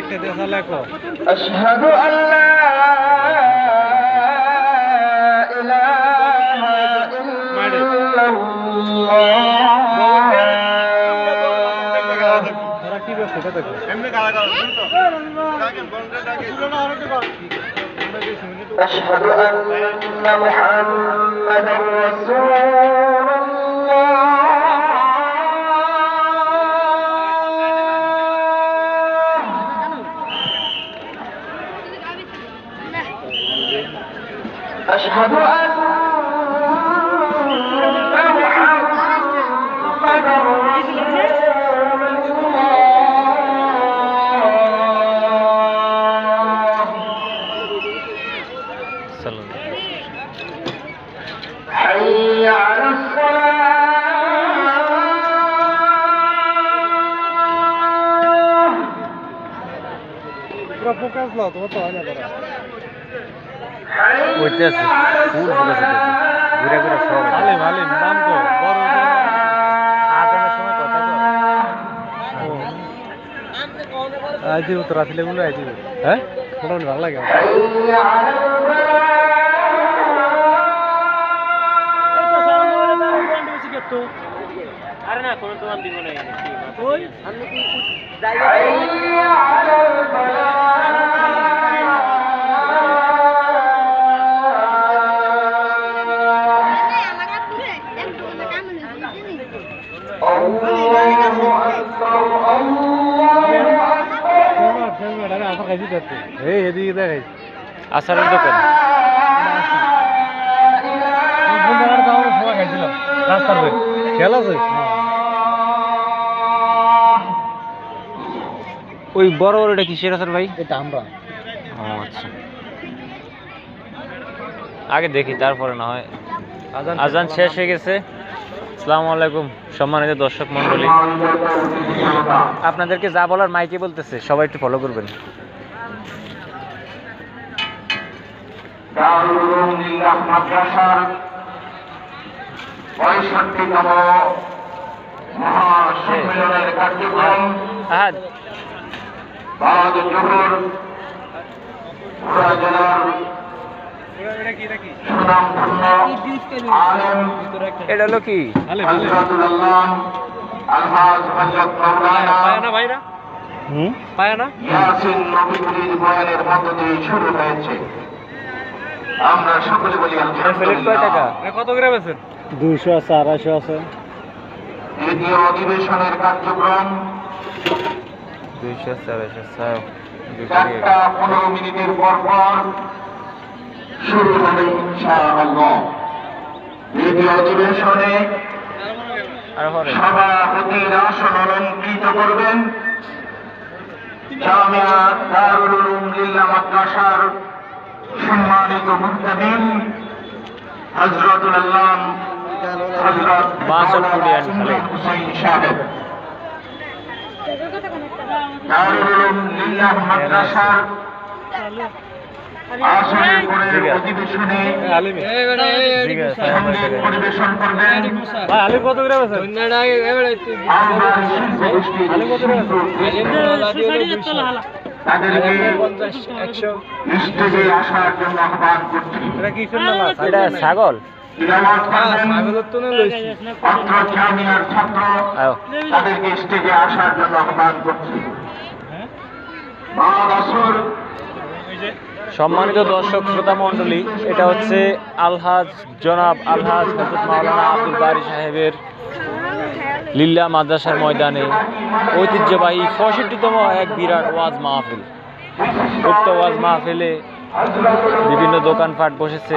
একটা দেশা লেখো أشهد أن لا إله إلا الله তারা কি করছে এটা দেখো أشهد أن محمدا رسول حي على الصلاة পুরো ফোকাস লাও তোমার তো হয় না তারা حي ওইটা আছে ফুল ফোকাস হইতেছে ঘুরে ঘুরে সব ভালো ভালো নাম তো বড় আজানের সময় কথা তো আইজি উত্তর আসলে গুলো আইজি হ্যাঁ মোটামুটি ভালো লাগে তো আরে না কোনো তোমার দিব না ওই আমি কি এই দোকান রাস্তার ওই খেয়াল আছে? ওই বড় বড় এটা কিসের আসার ভাই? এটা আমরা। আচ্ছা। আগে দেখি তারপরে না হয়। আজান শেষ হয়ে গেছে। আসসালামু আলাইকুম সম্মানিত দর্শক মন্ডলী আপনাদেরকে যা বলার মাইকে বলতেছে সবাই একটু ফলো করবেন। দারুল মাদ্রাসার পঁয়ষট্টিতম মহাসম্মেলনের কার্যক্রম। বাদ জোহর জেলার এটা হলো কি? ইয়াসিন নবীর বয়ানের মধ্য দিয়ে শুরু হয়েছে। আমরা সকলে বলি আলহামদুলিল্লাহ। কত করে বেছেন দুইশো আছে আড়াইশো আছে। দ্বিতীয় অধিবেশনের কার্যক্রম। দুইশো চারশো ছয় চারটা পনেরো মিনিটের পর পর শুরু হবে ইনশাআল্লাহ। দ্বিতীয় অধিবেশনে আর সভাপতির আসন অলঙ্কৃত করবেন। জামিয়া দারুল উলুম লিল্লাহ মাদ্রাসার সম্মানিত মুক্তাদিন হজরতুল আল্লাহ হজরত হুসাইন সাহেব দারুল উলুম মাদ্রাসার অধিবেশনে আলিমি আছে পরিবেশন করবেন ভাই কত করে বেছেন আমার শিল্প গোষ্ঠীর শিল্প তাদেরকে স্টেজে আসার জন্য আহ্বান করছি। এটা ছাগল। তিলাওয়াত করবেন অত্র জামিয়ার ছাত্র তাদেরকে স্টেজে আসার জন্য আহ্বান করছি। সম্মানিত দর্শক শ্রোতা মণ্ডলী এটা হচ্ছে আলহাজ জনাব আলহাজ হজরত মাওলানা আব্দুল বারি সাহেবের লিল্লা মাদ্রাসার ময়দানে ঐতিহ্যবাহী পঁয়ষট্টিতম এক বিরাট ওয়াজ মাহফিল। উক্ত ওয়াজ মাহফিলে বিভিন্ন দোকানপাট বসেছে।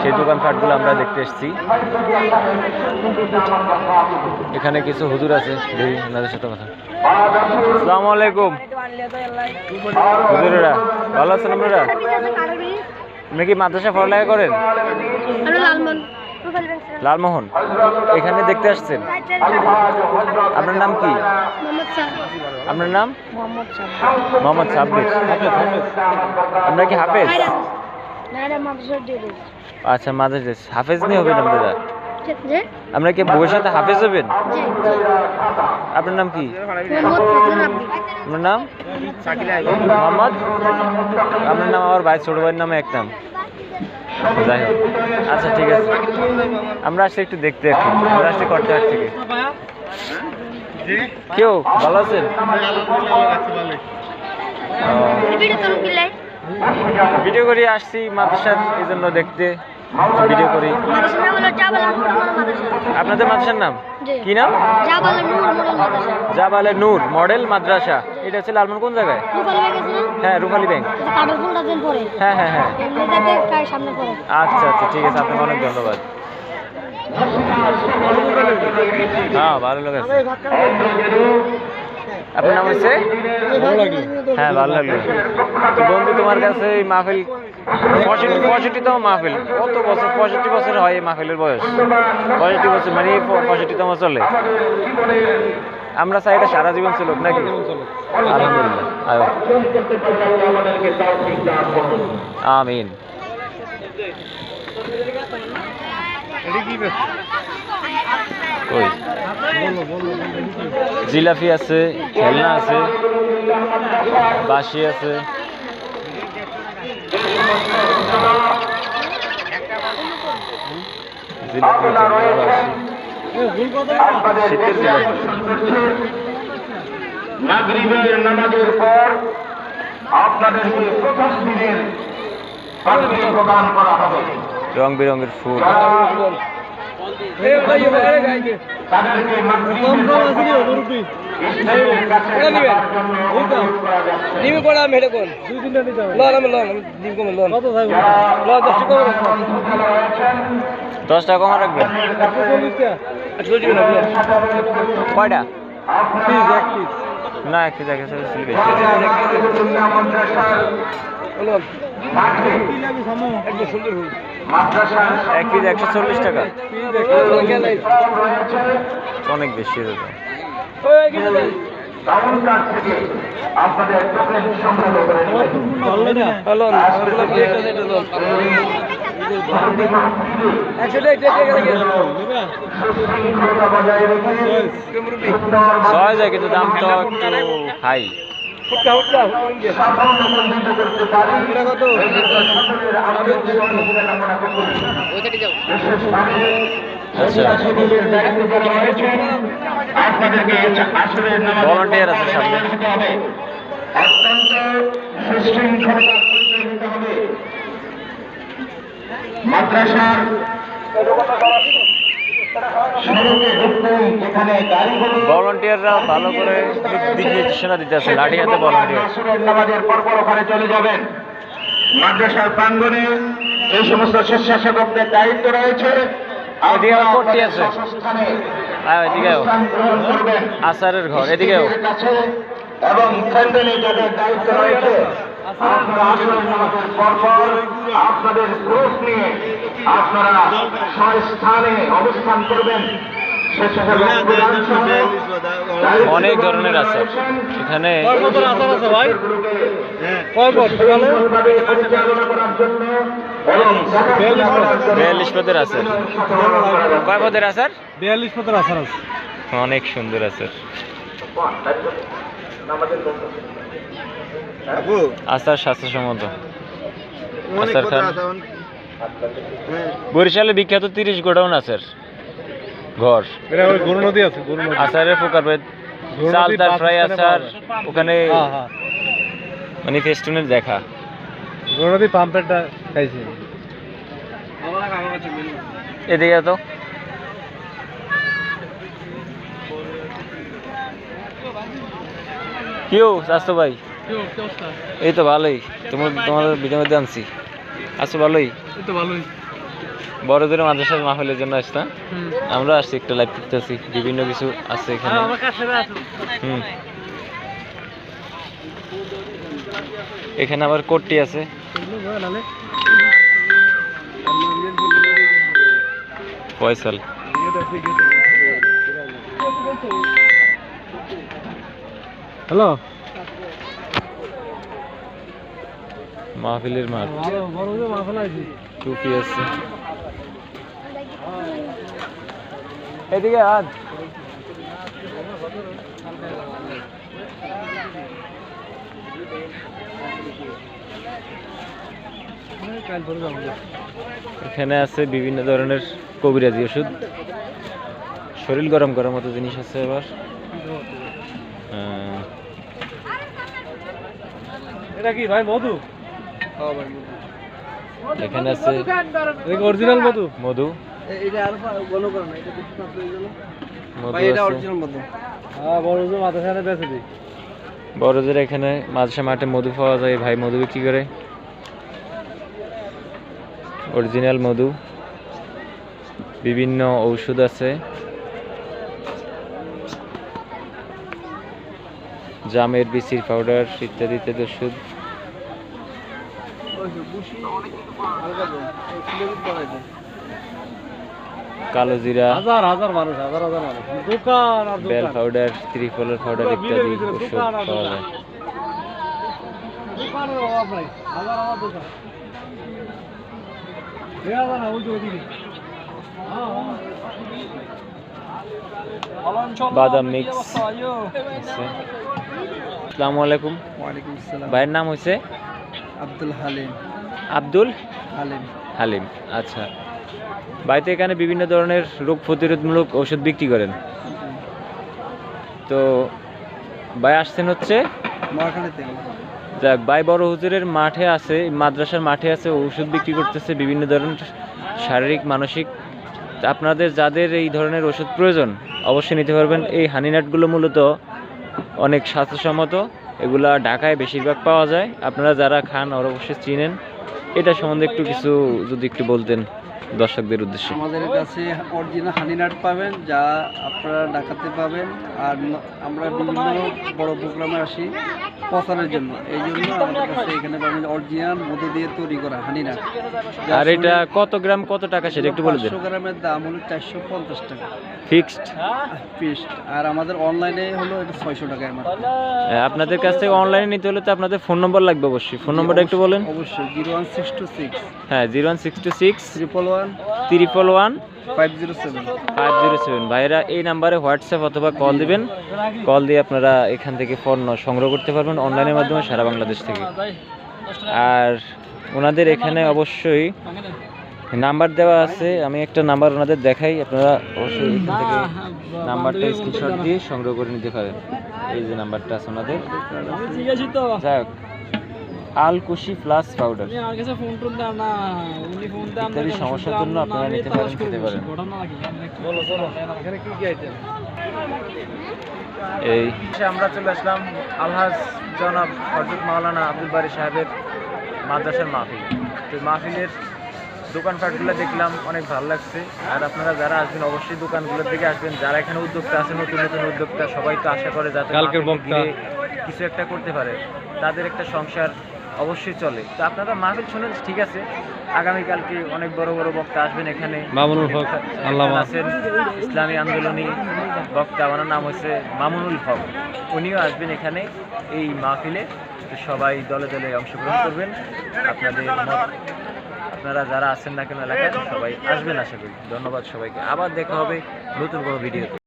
সেই দোকানপাটগুলো আমরা দেখতে এসেছি। এখানে কিছু হুজুর আছে। ওনাদের সাথে কথা। আসসালামু আলাইকুম। হুজুরেরা, ভালো আছেন আপনারা? আপনি কি মাদ্রাসা পড়ালেখা করেন? লালমোহন এখানে দেখতে আসছেন? আপনার নাম কি? আপনার নাম? মোহাম্মদ সাব্বির আপনার কি হাফেজ? আচ্ছা মাদ্রাসা হাফেজ নিয়ে হবেন আপনারা? আপনারা কি সাথে হাফেজ হবেন? আপনার নাম কি? আপনার নাম? মোহাম্মদ? আপনার নাম আমার ভাই ছোট ভাইয়ের নামে এক নাম। যাই হোক। আচ্ছা ঠিক আছে। আমরা আসছি একটু দেখতে একটু আমরা আসছি করতে থেকে। কেউ ভালো আছেন? ভিডিও করে আসছি মাদ্রাসার এই জন্য দেখতে। ভিডিও করি। আপনাদের মাদ্রাসার নাম? কি নাম? জাবাল নূর মডেল জাবালে নূর মডেল মাদ্রাসা। এটা হচ্ছে লালমন কোন জায়গায়? হ্যাঁ রূপালী ব্যাংক। হ্যাঁ হ্যাঁ হ্যাঁ। আচ্ছা আচ্ছা ঠিক আছে আপনাকে অনেক ধন্যবাদ। হ্যাঁ ভালো লাগে আপনার নাম হচ্ছে? হ্যাঁ ভালো লাগল। তো বন্ধু তোমার কাছে এই মাহফিল পঁয়ষট্টি পঁয়ষট্টিতম মাহফিল। কত বছর পঁয়ষট্টি বছর হয় এই মাহফিলের বয়স? পঁয়ষট্টি বছর মানে এই পঁয়ষট্টিতম চলে। আমরা চাই এটা সারা জীবন চলুক নাকি? আলহামদুলিল্লাহ। আমিন। জিলাপি আছে খেলনা আছে বাসি আছে। মাগরিবের নামাজের পর আপনাদেরকে প্রথম দিনের প্রদান করা হবে। রং বেরঙের ফুল নিবি কোন আমি হেডে কোন দুই তিনটা নিতে হবে লন আমি লন দিব কম লন কত থাকবে লন দশ টাকা রয়েছেন, দশ টাকা কমা একশো দিবেন আপনি কয়টা না এক এক বেশি লন একদম সুন্দর এক কেজি একশো চল্লিশ টাকা। অনেক বেশি ছয় যায় কিন্তু দামটা একটু হাই হুটকা হুটকা করতে পারি। আচ্ছা। আছে সামনে। অত্যন্ত হবে মাদ্রাসার ভলান্টিয়াররা ভালো করে দিক নির্দেশনা দিতে আছে লাঠি হাতে ভলান্টিয়ার। নামাজের পরপর ওখানে চলে যাবেন। মাদ্রাসার প্রাঙ্গণে এই সমস্ত স্বেচ্ছাসেবকদের দায়িত্ব রয়েছে। আসারের ঘর এদিকেও এবং প্যান্ডেলে যাদের দায়িত্ব রয়েছে আপনাদের গ্রুপ নিয়ে আপনারা স্থানে অবস্থান করবেন। অনেক ধরনের আচার এখানে বিয়াল্লিশ পদের আচার কয় পদের আচার বিয়াল্লিশ পত্র আসার আছে। অনেক সুন্দর আচার আচার স্বাস্থ্যসম্মত আচার খান বরিশালে বিখ্যাত তিরিশ গোডাউন আচার ঘর। আছে আচারের প্রকার চাল তার ফ্রাই আচার ওখানে হ্যাঁ হ্যাঁ। মানে ফেস্টুনের দেখা। গরু নদী পাম্পেরটা খাইছি। এদিকে তো। কেউ স্বাস্থ্য ভাই? এই তো ভালোই। তোমার তোমাদের মধ্যে আনছি। আছো ভালোই। তো ভালোই। বড়দের মাদ্রাসার মাহফিলের জন্য আসছি না আমরা আসছি একটা লাইভ করতেছি। বিভিন্ন কিছু আছে এখানে। হুম। এখানে আবার কোটটি আছে। ফয়সাল। হ্যালো? মাহফিলের মাঠ। টুপি আছে। এদিকে আজ এখানে আছে বিভিন্ন ধরনের কবিরাজি ওষুধ। শরীর গরম করার মতো জিনিস আছে আবার। এটা কি ভাই মধু? এখানে আছে অরিজিনাল মধু মধু? এটা আর গলো করে না এটা বেশি মাত্রা ভাই এটা অরিজিনাল হ্যাঁ বড় বেঁচে দিই। বড়দের এখানে মাঝে মাঠে মধু পাওয়া যায় ভাই মধু বিক্রি করে। অরিজিনাল মধু। বিভিন্ন ঔষধ আছে। জামের বিচির পাউডার ইত্যাদি ইত্যাদি ওষুধ কালো জিরা হাজার হাজার মানুষ হাজার হাজার মানুষ। দোকান আর বেল পাউডার ত্রিফলের পাউডার ইত্যাদি ওষুধ দোকান পাওয়া যায়। দোকানের অভাব নাই। হাজার হাজার দোকান। দেখা না ওইদিকে ওইদিকে হ্যাঁ, হ্যাঁ। বাদাম মিক্স আসসালামু আলাইকুম। ওয়ালাইকুম আসসালাম। ভাইয়ের নাম হয়েছে আব্দুল হালিম। আব্দুল হালিম। হালিম আচ্ছা। বাড়িতে এখানে বিভিন্ন ধরনের রোগ প্রতিরোধমূলক ওষুধ বিক্রি করেন। তো ভাই আসছেন হচ্ছে? যাক ভাই বড় হুজুরের মাঠে আছে মাদ্রাসার মাঠে আছে ওষুধ বিক্রি করতেছে বিভিন্ন ধরনের শারীরিক মানসিক। আপনাদের যাদের এই ধরনের ওষুধ প্রয়োজন অবশ্যই নিতে পারবেন। এই হানিনাটগুলো মূলত অনেক স্বাস্থ্যসম্মত এগুলা ঢাকায় বেশিরভাগ পাওয়া যায়। আপনারা যারা খান অবশ্যই চিনেন। এটা সম্বন্ধে একটু কিছু যদি একটু বলতেন। দর্শকদের উদ্দেশ্যে। আমাদের কাছে অরিজিনাল হানিনাট পাবেন যা আপনারা ডাকাতে পাবেন আর আমরা বিভিন্ন বড় প্রোগ্রামে আসি প্রচারের জন্য। এই জন্য আমাদের কাছে এখানে পাবেন অরিজিনাল মধু দিয়ে তৈরি করা হানিনাট আর এটা কত গ্রাম কত টাকা সেটা একটু বলে দেন। গ্রামের দাম হলো চারশো পঞ্চাশ টাকা। ফিক্সড ফিক্সড আর আমাদের অনলাইনে হলো এটা ছয়শো টাকার মাত্র। আপনাদের কাছ থেকে অনলাইনে নিতে হলে তো আপনাদের ফোন নম্বর লাগবে অবশ্যই। ফোন নম্বরটা একটু বলেন। অবশ্যই zero one six two six হ্যাঁ zero one six two six triple triple one five zero seven five zero seven ভাইরা এই নাম্বারে হোয়াটসঅ্যাপ অথবা কল দিবেন। কল দিয়ে আপনারা এখান থেকে পণ্য সংগ্রহ করতে পারবেন অনলাইনের মাধ্যমে সারা বাংলাদেশ থেকে। আর ওনাদের এখানে অবশ্যই নাম্বার দেওয়া আছে। আমি একটা নাম্বার ওনাদের দেখাই। আপনারা অবশ্যই এখান থেকে নাম্বারটা স্ক্রিনশট দিয়ে সংগ্রহ করে নিতে পারেন। এই যে নাম্বারটা আছে ওনাদের। যাই হোক। আলকুশি প্লাস পাউডার। ইত্যাদি সমস্যার জন্য আপনারা নিতে পারেন খেতে পারেন। বলো চলো এখানে কি কি আইটেম? এই। আমরা চলে আসলাম আলহাজ জনাব হজরত মাওলানা আব্দুল বারি সাহেবের মাদ্রাসার মাহফিল। তো মাহফিলের দোকানপাটগুলো দেখলাম অনেক ভালো লাগছে। আর আপনারা যারা আসবেন অবশ্যই দোকানগুলোর দিকে আসবেন। যারা এখানে উদ্যোক্তা আছে নতুন নতুন উদ্যোক্তা সবাই তো আশা করে যাতে কালকের কিছু একটা করতে পারে। তাদের একটা সংসার অবশ্যই চলে। তো আপনারা মাহফিল শুনেন ঠিক আছে। আগামীকালকে অনেক বড় বড় বক্তা আসবেন এখানে। মামুনুল হক, আল্লামা। আছেন ইসলামী আন্দোলনী বক্তা। ওনার নাম হচ্ছে মামুনুল হক। উনিও আসবেন এখানে এই মাহফিলে। সবাই দলে দলে অংশগ্রহণ করবেন। আপনাদের আপনারা যারা আছেন না কেন এলাকায় সবাই আসবেন আশা করি। ধন্যবাদ সবাইকে। আবার দেখা হবে নতুন কোনো ভিডিও